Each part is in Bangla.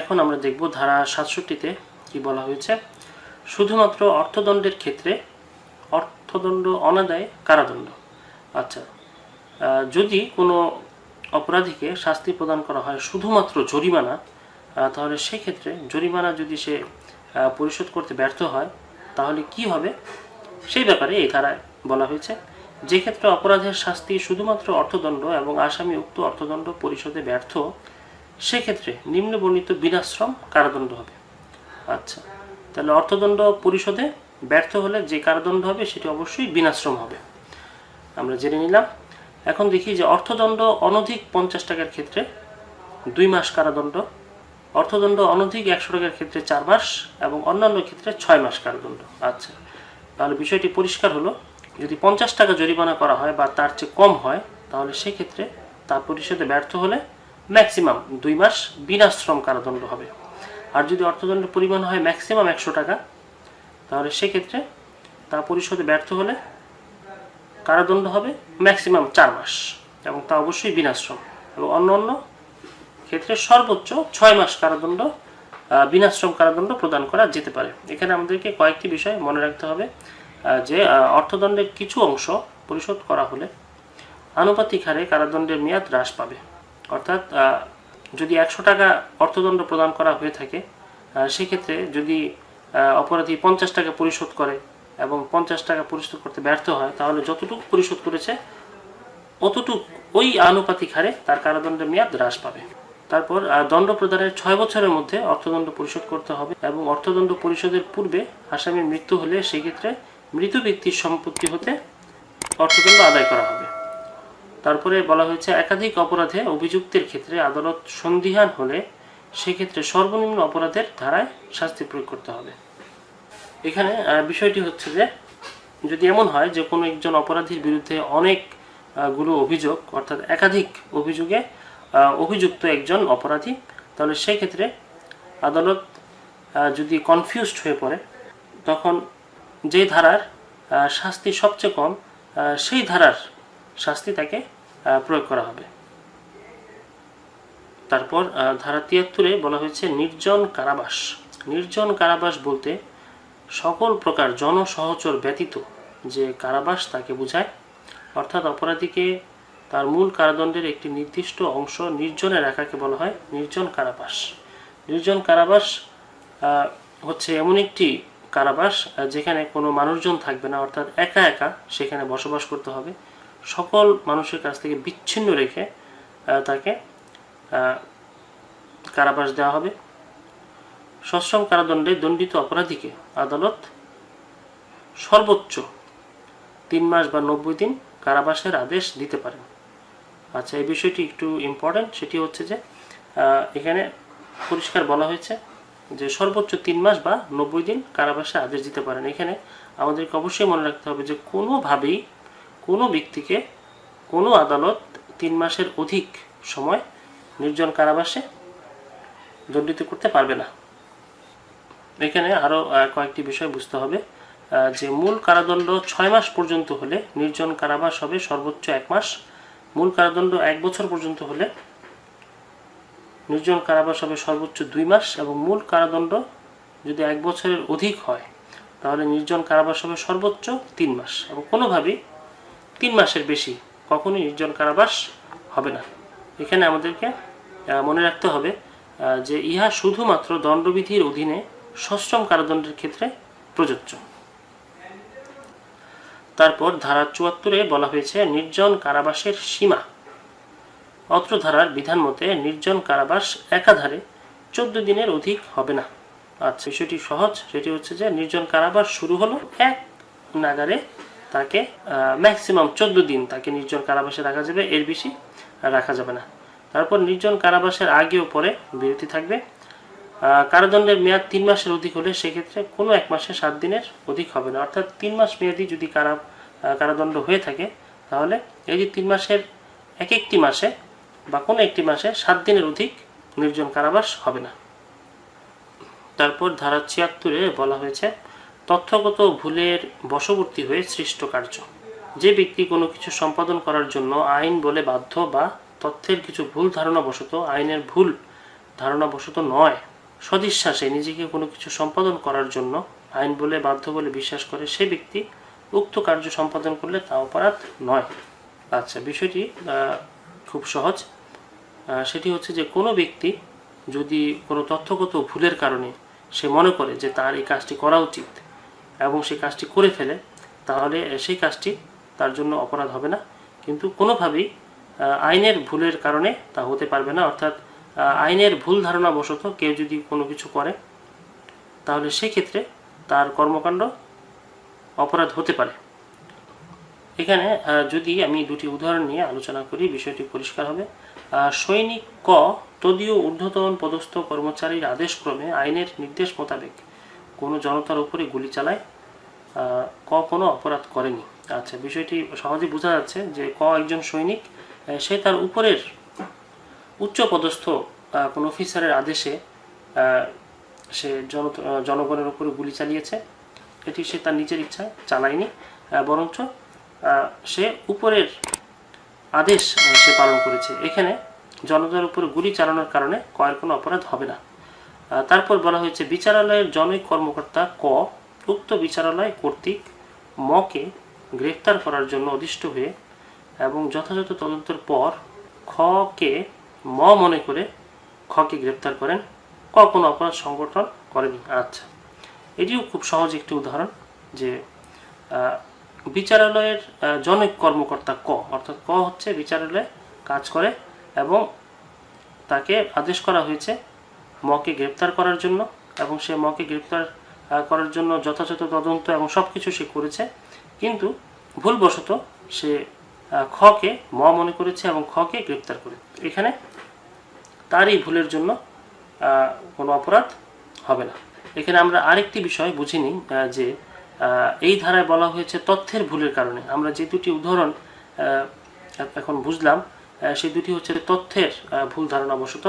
এখন আমরা দেখব ধারা সাতষট্টিতে কি বলা হয়েছে। শুধুমাত্র অর্থদণ্ডের ক্ষেত্রে অর্থদণ্ড অনাদায়ে কারাদণ্ড। আচ্ছা যদি কোনো অপরাধীকে শাস্তি প্রদান করা হয় শুধুমাত্র জরিমানা তাহলে সেক্ষেত্রে জরিমানা যদি সে পরিশোধ করতে ব্যর্থ হয়, তাহলে কি হবে? সেই ব্যাপারে এই ধারায় বলা হয়েছে, যে ক্ষেত্রে অপরাধের শাস্তি শুধুমাত্র অর্থদণ্ড এবং আসামি উক্ত অর্থদণ্ড পরিশোধে ব্যর্থ সেক্ষেত্রে নিম্ন বর্ণিত বিনাশ্রম কারাদণ্ড হবে। আচ্ছা তাহলে অর্থদণ্ড পরিশোধে ব্যর্থ হলে যে কারাদণ্ড হবে, সেটি অবশ্যই বিনাশ্রম হবে। আমরা জেনে নিলাম। এখন দেখি যে অর্থদণ্ড অনধিক পঞ্চাশ টাকার ক্ষেত্রে দুই মাস কারাদণ্ড, অর্থদণ্ড অনধিক একশো টাকার ক্ষেত্রে চার মাস এবং অন্যান্য ক্ষেত্রে ছয় মাস কারাদণ্ড। আচ্ছা তাহলে বিষয়টি পরিষ্কার হলো, যদি পঞ্চাশ টাকা জরিমানা করা হয় বা তার চেয়ে কম হয়, তাহলে সেক্ষেত্রে তা পরিশোধে ব্যর্থ হলে ম্যাক্সিমাম দুই মাস বিনাশ্রম কারাদণ্ড হবে। আর যদি অর্থদণ্ডের পরিমাণ হয় ম্যাক্সিমাম একশো টাকা, তাহলে সেক্ষেত্রে তা পরিশোধে ব্যর্থ হলে কারাদণ্ড হবে ম্যাক্সিমাম চার মাস এবং তা অবশ্যই বিনাশ্রম এবং অন্য অন্য ক্ষেত্রে সর্বোচ্চ ছয় মাস কারাদণ্ড বিনাশ্রম কারাদণ্ড প্রদান করা যেতে পারে। এখানে আমাদেরকে কয়েকটি বিষয় মনে রাখতে হবে যে অর্থদণ্ডের কিছু অংশ পরিশোধ করা হলে আনুপাতিক হারে কারাদণ্ডের মেয়াদ হ্রাস পাবে। অর্থাৎ যদি একশো টাকা অর্থদণ্ড প্রদান করা হয়ে থাকে সেক্ষেত্রে যদি অপরাধী পঞ্চাশ টাকা পরিশোধ করে এবং পঞ্চাশ টাকা পরিশোধ করতে ব্যর্থ হয়, তাহলে যতটুকু পরিশোধ করেছে, অতটুক ওই আনুপাতিক হারে তার কারাদণ্ডের মেয়াদ হ্রাস পাবে। তারপর দণ্ড প্রদানের ছয় বছরের মধ্যে অর্থদণ্ড পরিশোধ করতে হবে এবং অর্থদণ্ড পরিশোধের পূর্বে আসামির মৃত্যু হলে সেক্ষেত্রে মৃত ব্যক্তির সম্পত্তি হতে অর্থদণ্ড আদায় করা হবে। তারপরে বলা হয়েছে একাধিক অপরাধে অভিযুক্তের ক্ষেত্রে আদালত সন্দিহান হলে সেক্ষেত্রে সর্বনিম্ন অপরাধের ধারায় শাস্তি প্রয়োগ করতে হবে। এখানে বিষয়টি হচ্ছে যে যদি এমন হয় যে কোনো একজন অপরাধীর বিরুদ্ধে অনেক আহ, অভিযোগ অর্থাৎ একাধিক অভিযোগে অভিযুক্ত একজন অপরাধী তাহলে সেই ক্ষেত্রে আদালত যদি কনফিউজড হয়ে পড়ে তখন যে ধারার শাস্তি সবচেয়ে কম সেই ধারার শাস্তি তাকে প্রয়োগ করা হবে। তারপর ধারা তিয়াত্তরে বলা হয়েছে, নির্জন কারাবাস। নির্জন কারাবাস বলতে সকল প্রকার জনসহচর ব্যতীত যে কারাবাস তাকে বোঝায়, অর্থাৎ অপরাধীকে তার মূল কারাদণ্ডের একটি নির্দিষ্ট অংশ নির্জনে রাখাকে বলা হয় নির্জন কারাবাস। নির্জন কারাবাস হচ্ছে এমন একটি কারাবাস যেখানে কোনো মানুষজন থাকবে না, অর্থাৎ একা একা সেখানে বসবাস করতে হবে। সকল মানুষের কাছ থেকে বিচ্ছিন্ন রেখে তাকে কারাবাস দেওয়া হবে। সশ্রম কারাদণ্ডে দণ্ডিত অপরাধীকে আদালত সর্বোচ্চ তিন মাস বা নব্বই দিন কারাবাসের আদেশ দিতে পারেন। আচ্ছা এই বিষয়টি একটু ইম্পর্ট্যান্ট সেটি হচ্ছে যে এখানে পরিষ্কার বলা হয়েছে যে সর্বোচ্চ তিন মাস বা নব্বই দিন কারাবাসে আদেশ দিতে পারেন। এখানে আমাদেরকে অবশ্যই মনে রাখতে হবে যে কোনোভাবেই কোনো ব্যক্তিকে কোনো আদালত তিন মাসের অধিক সময় নির্জন কারাবাসে দণ্ডিত করতে পারবে না। এখানে আরও কয়েকটি বিষয় বুঝতে হবে। যে মূল কারাদণ্ড ছয় মাস পর্যন্ত হলে নির্জন কারাবাস হবে সর্বোচ্চ এক মাস। মূল কারাদণ্ড এক বছর পর্যন্ত হলে নির্জন কারাবাস হবে সর্বোচ্চ দুই মাস এবং মূল কারাদণ্ড যদি এক বছরের অধিক হয়, তাহলে নির্জন কারাবাস হবে সর্বোচ্চ তিন মাস। এবং কোনোভাবেই তিন মাসের বেশি কখনোই নির্জন কারাবাস হবে না। এখানে আমাদেরকে মনে রাখতে হবে যে ইহা শুধুমাত্র দণ্ডবিধির অধীনে সশ্রম কারাদণ্ডের ক্ষেত্রে প্রযোজ্য। তারপর ধারা চুয়াত্তরে বলা হয়েছে, নির্জন কারাবাসের সীমা। অত্র ধারার বিধান মতে, নির্জন কারাবাস একাধারে চোদ্দ দিনের অধিক হবে না। আচ্ছা বিষয়টি সহজ, সেটি হচ্ছে যে নির্জন কারাবাস শুরু হলো এক নাগারে তাকে ম্যাক্সিমাম চোদ্দ দিন তাকে নির্জন কারাবাসে রাখা যাবে, এর বেশি রাখা যাবে না। তারপর নির্জন কারাবাসের আগে ও পরে বিরতি থাকবে। কারাদণ্ডের মেয়াদ তিন মাসের অধিক হলে সেক্ষেত্রে কোনো এক মাসে সাত দিনের অধিক হবে না। অর্থাৎ তিন মাস মেয়াদি যদি কারা কারাদণ্ড হয়ে থাকে, তাহলে এই যে তিন মাসের এক একটি মাসে বা কোনো একটি মাসে সাত দিনের অধিক নির্জন কারাবাস হবে না। তারপর ধারা ছিয়াত্তরে বলা হয়েছে তথ্যগত ভুলের বশবর্তী হয়ে সৃষ্ট কার্য। যে ব্যক্তি কোনো কিছু সম্পাদন করার জন্য আইন বলে বাধ্য বা তথ্যের কিছু ভুল ধারণা বশত আইনের ভুল ধারণাবশত নয় সদিশ্বাসে নিজেকে কোনো কিছু সম্পাদন করার জন্য আইন বলে বাধ্য বলে বিশ্বাস করে সে ব্যক্তি উক্ত কার্য সম্পাদন করলে তা অপরাধ নয়। আচ্ছা বিষয়টি খুব সহজ। সেটি হচ্ছে যে কোনো ব্যক্তি যদি কোনো তথ্যগত ভুলের কারণে সে মনে করে যে তার এই কাজটি করা উচিত এবং সেই কাজটি করে ফেলে, তাহলে সেই কাজটি তার জন্য অপরাধ হবে না। কিন্তু কোনোভাবেই আইনের ভুলের কারণে তা হতে পারবে না। অর্থাৎ আইনের ভুল ধারণা বশত কেউ যদি কোনো কিছু করে, তাহলে সেক্ষেত্রে তার কর্মকাণ্ড অপরাধ হতে পারে। এখানে যদি আমি দুটি উদাহরণ নিয়ে আলোচনা করি, বিষয়টি পরিষ্কার হবে। সৈনিক ক তদীয় ঊর্ধ্বতন পদস্থ কর্মচারীর আদেশক্রমে আইনের নির্দেশ মোতাবেক কোনো জনতার উপরে গুলি চালায় ক কোনো অপরাধ করেনি। আচ্ছা বিষয়টি সহজে বোঝা যাচ্ছে যে ক একজন সৈনিক সে তার উপরের উচ্চ পদস্থ কোনো অফিসারের আদেশে সে জন জনগণের উপরে গুলি চালিয়েছে। এটি সে তার নিজের ইচ্ছায় চালায়নি বরঞ্চ সে উপরের আদেশ সে পালন করেছে। এখানে জনতার উপরে গুলি চালানোর কারণে কয়ের কোনো অপরাধ হবে না। তারপর বলা হয়েছে, বিচারালয়ের জনৈক কর্মকর্তা ক, উক্ত বিচারালয় কর্তৃক মকে গ্রেফতার করার জন্য অদিষ্ট হয়ে এবং যথাযথ তদন্তের পর খকে ম মনে করে খকে গ্রেপ্তার করেন। ক কোনো অপরাধ সংগঠন করেনি। আচ্ছা এটিও খুব সহজ একটি উদাহরণ যে বিচারালয়ের জনৈক কর্মকর্তা ক, অর্থাৎ ক হচ্ছে বিচারালয়ে কাজ করে এবং তাকে আদেশ করা হয়েছে মকে গ্রেপ্তার করার জন্য এবং সে মকে গ্রেপ্তার করার জন্য যথাযথ তদন্ত এবং সব কিছু সে করেছে। কিন্তু ভুলবশত সে খকে ম মনে করেছে এবং খকে গ্রেপ্তার করে এখানে তারই ভুলের জন্য কোনো অপরাধ হবে না। এখানে আমরা আরেকটি বিষয় বুঝে নিই যে এই ধারায় বলা হয়েছে তথ্যের ভুলের কারণে। আমরা যে দুটি উদাহরণ এখন বুঝলাম সেই দুটি হচ্ছে তথ্যের ভুল ধারণাবশত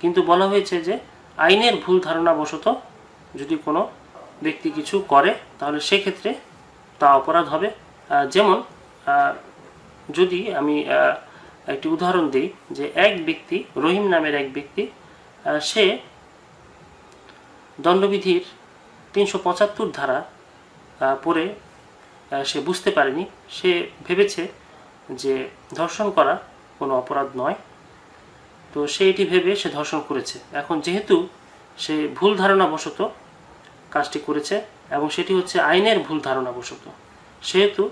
কিন্তু বলা হয়েছে যে আইনের ভুল ধারণাবশত যদি কোনো ব্যক্তি কিছু করে, তাহলে সেক্ষেত্রে তা অপরাধ হবে। যেমন যদি আমি একটি উদাহরণ দিই যে এক ব্যক্তি, রহিম নামের এক ব্যক্তি সে দণ্ডবিধির তিনশো পঁচাত্তর ধারা পড়ে সে বুঝতে পারেনি। সে ভেবেছে যে ধর্ষণ করা কোনো অপরাধ নয়। তো সে এটি ভেবে সে ধর্ষণ করেছে। এখন যেহেতু সে ভুল ধারণা ধারণাবশত কাজটি করেছে এবং সেটি হচ্ছে আইনের ভুল ধারণা ধারণাবশত, সেহেতু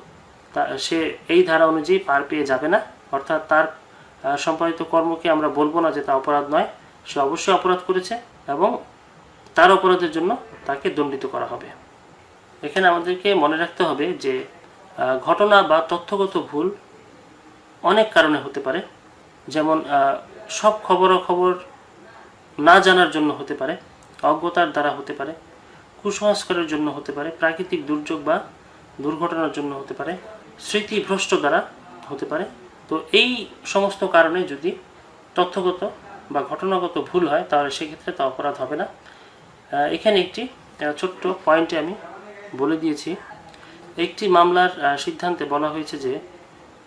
সে এই ধারা অনুযায়ী পার পেয়ে যাবে না। অর্থাৎ তার সম্পাদিত কর্মকে আমরা বলব না যে তা অপরাধ নয়। সে অবশ্যই অপরাধ করেছে এবং তার অপরাধের জন্য তাকে দণ্ডিত করা হবে। এখানে আমাদেরকে মনে রাখতে হবে যে ঘটনা বা তথ্যগত ভুল অনেক কারণে হতে পারে। যেমন সব খবরাখবর না জানার জন্য হতে পারে, অজ্ঞতার দ্বারা হতে পারে, কুসংস্কারের জন্য হতে পারে, প্রাকৃতিক দুর্যোগ বা দুর্ঘটনার জন্য হতে পারে, স্মৃতিভ্রষ্ট দ্বারা হতে পারে। তো এই সমস্ত কারণে যদি তথ্যগত বা ঘটনাগত ভুল হয়, তাহলে সেক্ষেত্রে তা অপরাধ হবে না। এখানে একটি ছোট্ট পয়েন্টে আমি বলে দিয়েছি। একটি মামলার সিদ্ধান্তে বলা হয়েছে যে,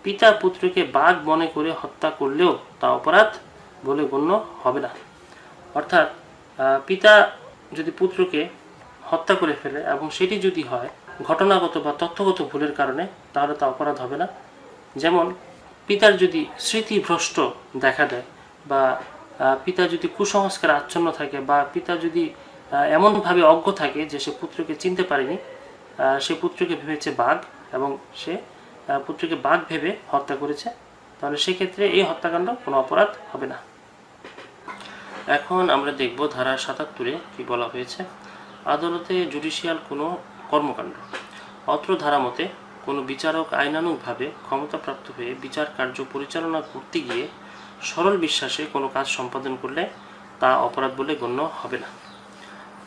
পিতা পুত্রকে বাঘ মনে করে হত্যা করলেও তা অপরাধ বলে গণ্য হবে না। অর্থাৎ পিতা যদি পুত্রকে হত্যা করে ফেলে এবং সেটি যদি হয়, ঘটনাগত বা তথ্যগত ভুলের কারণে, তাহলে তা অপরাধ হবে না। যেমন, পিতার যদি স্মৃতিভ্রষ্ট দেখা দেয় বা পিতা যদি কুসংস্কার আচ্ছন্ন থাকে বা পিতা যদি এমনভাবে অজ্ঞ থাকে যে সে পুত্রকে চিনতে পারেনি সে পুত্রকে ভেবেছে বাঘ এবং সে পুত্রকে বাঘ ভেবে হত্যা করেছে, তাহলে সেক্ষেত্রে এই হত্যাকাণ্ড কোনো অপরাধ হবে না। এখন আমরা দেখব ধারা সাতাত্তরে কি বলা হয়েছে। আদালতে জুডিশিয়াল কোনো কর্মকাণ্ড। অত্র ধারা মতে কোনো বিচারক আইনানুগভাবে ক্ষমতাপ্রাপ্ত হয়ে বিচার কার্য পরিচালনা করতে গিয়ে সরল বিশ্বাসে কোনো কাজ সম্পাদন করলে তা অপরাধ বলে গণ্য হবে না।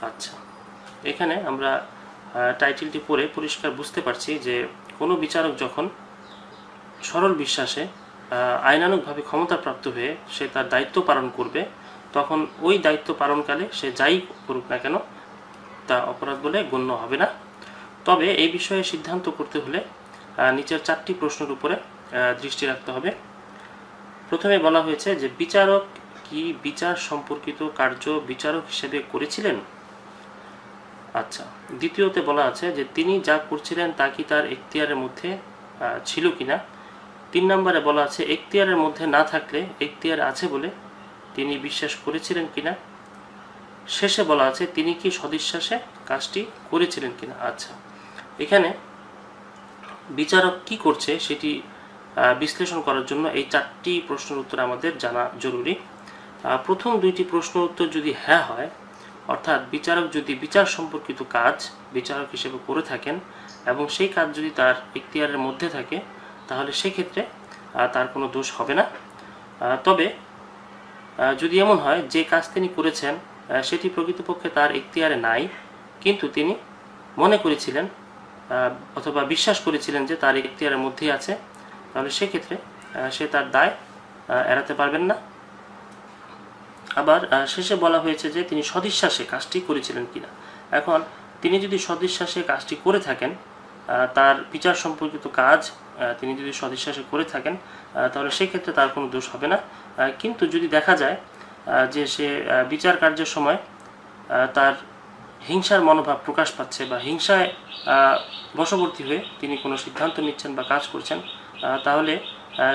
আচ্ছা এখানে আমরা টাইটেলটি পড়ে পরিষ্কার বুঝতে পারছি যে কোনো বিচারক যখন সরল বিশ্বাসে আহ, আইনানুগভাবে ক্ষমতাপ্রাপ্ত হয়ে সে তার দায়িত্ব পালন করবে তখন ওই দায়িত্ব পালনকালে সে যাই করুক না কেন, তা অপরাধ বলে গণ্য হবে না। তবে এই বিষয়ে সিদ্ধান্ত করতে হলে নিচের চারটি প্রশ্নের উপরে দৃষ্টি রাখতে হবে। প্রথমে বলা হয়েছে যে, বিচারক কি বিচার সম্পর্কিত কার্য বিচারক হিসেবে করেছিলেন? আচ্ছা দ্বিতীয়তে বলা আছে যে, তিনি যা করছিলেন তা কি তার এখতিয়ারের মধ্যে ছিল কিনা? তিন নম্বরে বলা আছে, এখতিয়ারের মধ্যে না থাকলে এখতিয়ার আছে বলে তিনি বিশ্বাস করেছিলেন কিনা? শেষে বলা আছে, তিনি কি সদিশ্বাসে কাজটি করেছিলেন কিনা? আচ্ছা এখানে বিচারক কি করছে সেটি বিশ্লেষণ করার জন্য এই চারটি প্রশ্নের উত্তর আমাদের জানা জরুরি। প্রথম দুইটি প্রশ্ন উত্তর যদি হ্যাঁ হয়, অর্থাৎ বিচারক যদি বিচার সম্পর্কিত কাজ বিচারক হিসেবে করে থাকেন এবং সেই কাজ যদি তার ইখতিয়ারের মধ্যে থাকে, তাহলে সেক্ষেত্রে তার কোনো দোষ হবে না। তবে যদি এমন হয়, যে কাজ তিনি করেছেন সেটি প্রকৃতপক্ষে তার ইখতিয়ারে নাই। কিন্তু তিনি মনে করেছিলেন অথবা বিশ্বাস করেছিলেন যে তার ইখতিয়ারের মধ্যেই আছে। তাহলে সেক্ষেত্রে সে তার দায় এড়াতে পারবেন না। আবার শেষে বলা হয়েছে যে তিনি সদিশ্বাসে কাজটি করেছিলেন কিনা। এখন, তিনি যদি সদিশ্বাসে কাজটি করে থাকেন তার বিচার সম্পর্কিত কাজ তিনি যদি সদিশ্বাসে করে থাকেন তাহলে সেক্ষেত্রে তার কোনো দোষ হবে না। কিন্তু যদি দেখা যায় যে সে বিচার কার্যের সময় তার হিংসার মনোভাব প্রকাশ পাচ্ছে বা হিংসায় বশবর্তী হয়ে তিনি কোনো সিদ্ধান্ত নিচ্ছেন বা কাজ করছেন তাহলে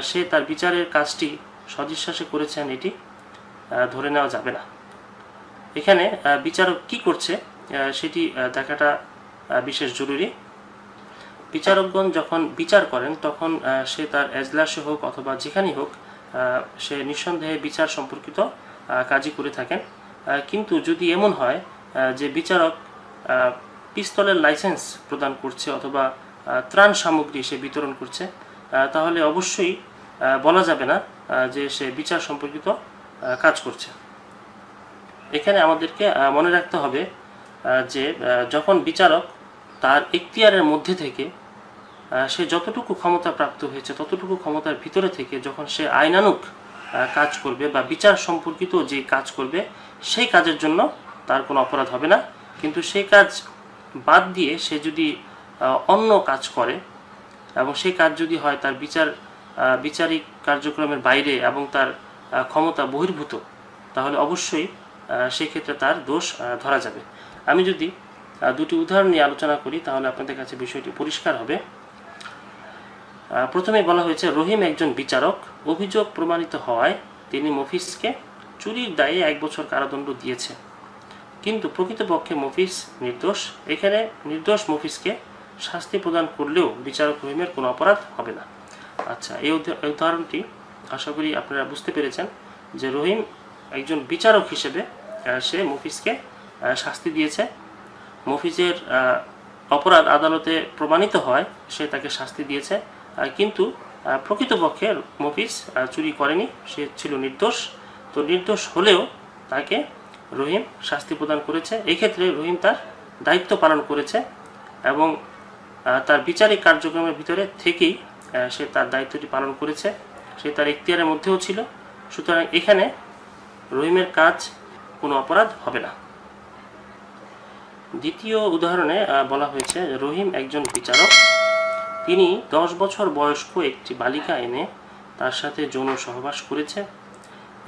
সে তার বিচারের কাজটি সদিশ্বাসে করেছেন, এটি ধরে নেওয়া যাবে না। এখানে বিচারক কি করছে সেটি দেখাটা বিশেষ জরুরি। বিচারকগণ যখন বিচার করেন, তখন সে তার এজলাসে হোক অথবা যেখানেই হোক সে নিঃসন্দেহে বিচার সম্পর্কিত কাজই করে থাকেন। কিন্তু যদি এমন হয় যে বিচারক পিস্তলের লাইসেন্স প্রদান করছে অথবা ত্রাণ সামগ্রী সে বিতরণ করছে তাহলে অবশ্যই বলা যাবে না যে সে বিচার সম্পর্কিত কাজ করছে। এখানে আমাদেরকে মনে রাখতে হবে যে যখন বিচারক তার এখতিয়ারের মধ্যে থেকে সে যতটুকু ক্ষমতা প্রাপ্ত হয়েছে, ততটুকু ক্ষমতার ভিতরে থেকে যখন সে আইনানুক কাজ করবে বা বিচার সম্পর্কিত যে কাজ করবে, সেই কাজের জন্য তার কোনো অপরাধ হবে না। কিন্তু সেই কাজ বাদ দিয়ে সে যদি অন্য কাজ করে এবং সেই কাজ যদি হয় তার বিচার বিচারিক কার্যক্রমের বাইরে এবং তার ক্ষমতা বহির্ভূত, তাহলে অবশ্যই সেক্ষেত্রে তার দোষ ধরা যাবে। আমি যদি দুটি উদাহরণ নিয়ে আলোচনা করি তাহলে আপনাদের কাছে বিষয়টি পরিষ্কার হবে। প্রথমে বলা হয়েছে রহিম একজন বিচারক। অভিযোগ প্রমাণিত হওয়ায় তিনি মফিজকে চুরির দায়ে এক বছর কারাদণ্ড দিয়েছে। কিন্তু প্রকৃতপক্ষে মফিস নির্দোষ। এখানে নির্দোষ মফিজকে শাস্তি প্রদান করলেও বিচারক রহিমের কোনো অপরাধ হবে না। আচ্ছা এই উদা- উদাহরণটি আশা করি আপনারা বুঝতে পেরেছেন যে রহিম একজন বিচারক হিসেবে সে মফিজকে আহ, শাস্তি দিয়েছে। মফিজের অপরাধ আদালতে প্রমাণিত হয়, সে তাকে শাস্তি দিয়েছে। কিন্তু প্রকৃতপক্ষে মফিজ চুরি করেনি, সে ছিল নির্দোষ। তো নির্দোষ হলেও তাকে রহিম শাস্তি প্রদান করেছে। এই ক্ষেত্রে রহিম তার দায়িত্ব পালন করেছে এবং তার বিচারিক কার্যক্রমের ভিতরে থেকেই সে তার দায়িত্বটি পালন করেছে। সে তার এখতিয়ারের মধ্যেও ছিল। সুতরাং এখানে রহিমের কাজ কোনো অপরাধ হবে না। দ্বিতীয় উদাহরণে বলা হয়েছে রহিম একজন বিচারক। তিনি দশ বছর বয়স্ক একটি বালিকা এনে তার সাথে যৌন সহবাস করেছে।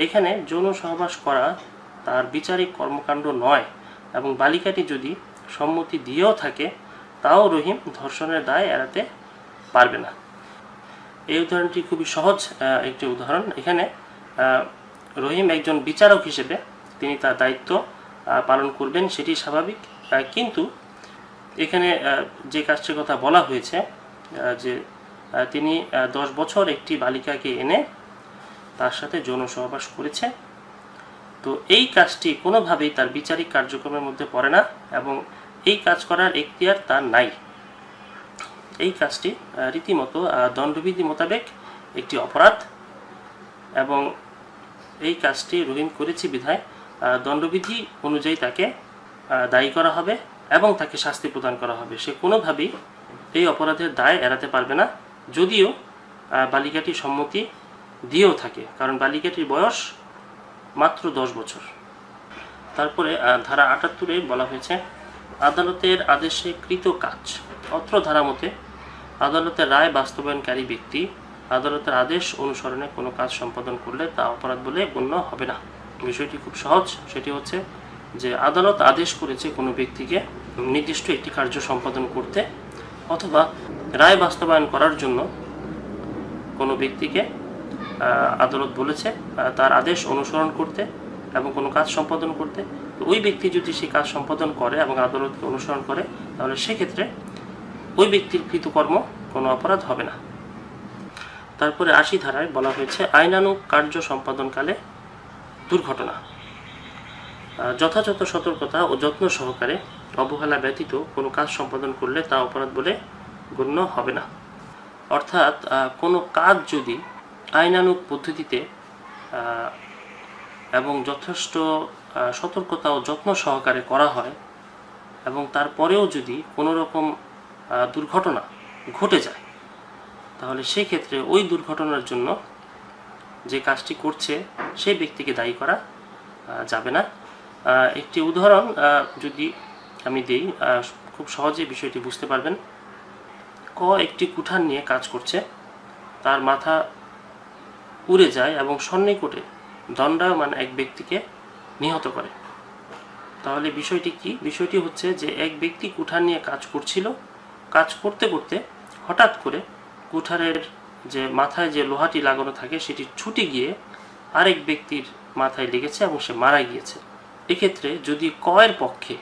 এখানে যৌন সহবাস করা তার বিচারিক কর্মকাণ্ড নয় এবং বালিকাটি যদি সম্মতি দিয়েও থাকে, তাও রহিম ধর্ষণের দায় এড়াতে পারবে না। এই উদাহরণটি খুবই সহজ একটি উদাহরণ। এখানে রহিম একজন বিচারক হিসেবে তিনি তার দায়িত্ব পালন করবেন, সেটি স্বাভাবিক। কিন্তু এখানে যে কাজটির কথা বলা হয়েছে যে তিনি দশ বছর একটি বালিকাকে এনে তার সাথে যৌন সহবাস করেছে। তো এই কাজটি কোনোভাবেই তার বিচারিক কার্যক্রমের মধ্যে পড়ে না এবং এই কাজ করার এখতিয়ার তার নাই। এই কাজটি রীতিমতো দণ্ডবিধি মোতাবেক একটি অপরাধ এবং এই কাজটি রহিম করেছে বিধায় দণ্ডবিধি অনুযায়ী তাকে দায়ী করা হবে এবং তাকে শাস্তি প্রদান করা হবে। সে কোনোভাবেই এই অপরাধের দায় এড়াতে পারবে না, যদিও বালিকাটি সম্মতি দিয়েও থাকে, কারণ বালিকাটির বয়স মাত্র দশ বছর। তারপরে ধারা আটাত্তরে বলা হয়েছে, আদালতের আদেশে কৃত কাজ, অত্র ধারা মতে, আদালতের রায় বাস্তবায়নকারী ব্যক্তি আদালতের আদেশ অনুসরণে কোনো কাজ সম্পাদন করলে তা অপরাধ বলে গণ্য হবে না। বিষয়টি খুব সহজ, সেটি হচ্ছে যে আদালত আদেশ করেছে কোনো ব্যক্তিকে নির্দিষ্ট একটি কার্য সম্পাদন করতে অথবা রায় বাস্তবায়ন করার জন্য কোনো ব্যক্তিকে আদালত বলেছে তার আদেশ অনুসরণ করতে এবং কোনো কাজ সম্পাদন করতে। ওই ব্যক্তি যদি সেই কাজ সম্পাদন করে এবং আদালতকে অনুসরণ করে, তাহলে সেক্ষেত্রে ওই ব্যক্তির কৃতকর্ম কোনো অপরাধ হবে না। তারপরে আশি ধারায় বলা হয়েছে, আইনানুগ কার্য সম্পাদনকালে দুর্ঘটনা। যথাযথ সতর্কতা ও যত্ন সহকারে অবহেলা ব্যতীত কোনো কাজ সম্পাদন করলে তা অপরাধ বলে গণ্য হবে না। অর্থাৎ কোনো কাজ যদি আইনানুগ পদ্ধতিতে এবং যথেষ্ট সতর্কতা ও যত্ন সহকারে করা হয় এবং তারপরেও যদি কোনো রকম দুর্ঘটনা ঘটে যায়, তাহলে সেই ক্ষেত্রে ওই দুর্ঘটনার জন্য যে কাজটি করছে সেই ব্যক্তিকে দায়ী করা যাবে না। একটি উদাহরণ যদি আমি দিই খুব সহজে বিষয়টি বুঝতে পারবেন। ক একটি কুঠার নিয়ে কাজ করছে, তার মাথা উড়ে যায় এবং সন্নিকটে দণ্ডায়মান এক ব্যক্তিকে নিহত করে। তাহলে বিষয়টি কি? বিষয়টি হচ্ছে যে এক ব্যক্তি কুঠার নিয়ে কাজ করছিল, কাজ করতে করতে হঠাৎ করে কুঠারের যে মাথায় যে লোহাটি লাগানো থাকে, সেটি ছুটে গিয়ে আরেক ব্যক্তির মাথায় লেগেছে এবং সে মারা গিয়েছে। এক্ষেত্রে যদি কয়ের পক্ষে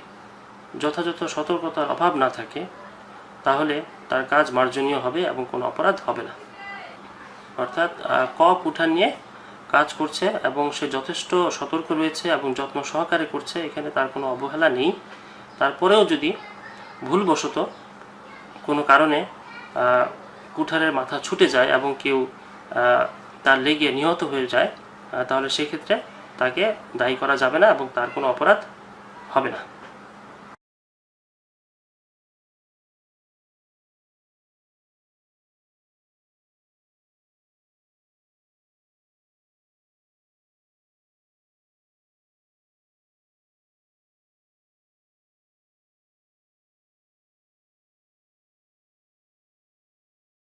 যথাযথ সতর্কতার অভাব না থাকে, তাহলে তার কাজ মার্জনীয় হবে এবং কোনো অপরাধ হবে না। অর্থাৎ ক কুঠার নিয়ে কাজ করছে এবং সে যথেষ্ট সতর্ক রয়েছে এবং যত্ন সহকারে করছে, এখানে তার কোনো অবহেলা নেই। তারপরেও যদি ভুলবশত কোনো কারণে কুঠারের মাথা ছুটে যায় এবং কেউ তার লেগে নিহত হয়ে যায় তাহলে সেক্ষেত্রে তাকে দায়ী করা যাবে না এবং তার কোনো অপরাধ হবে না।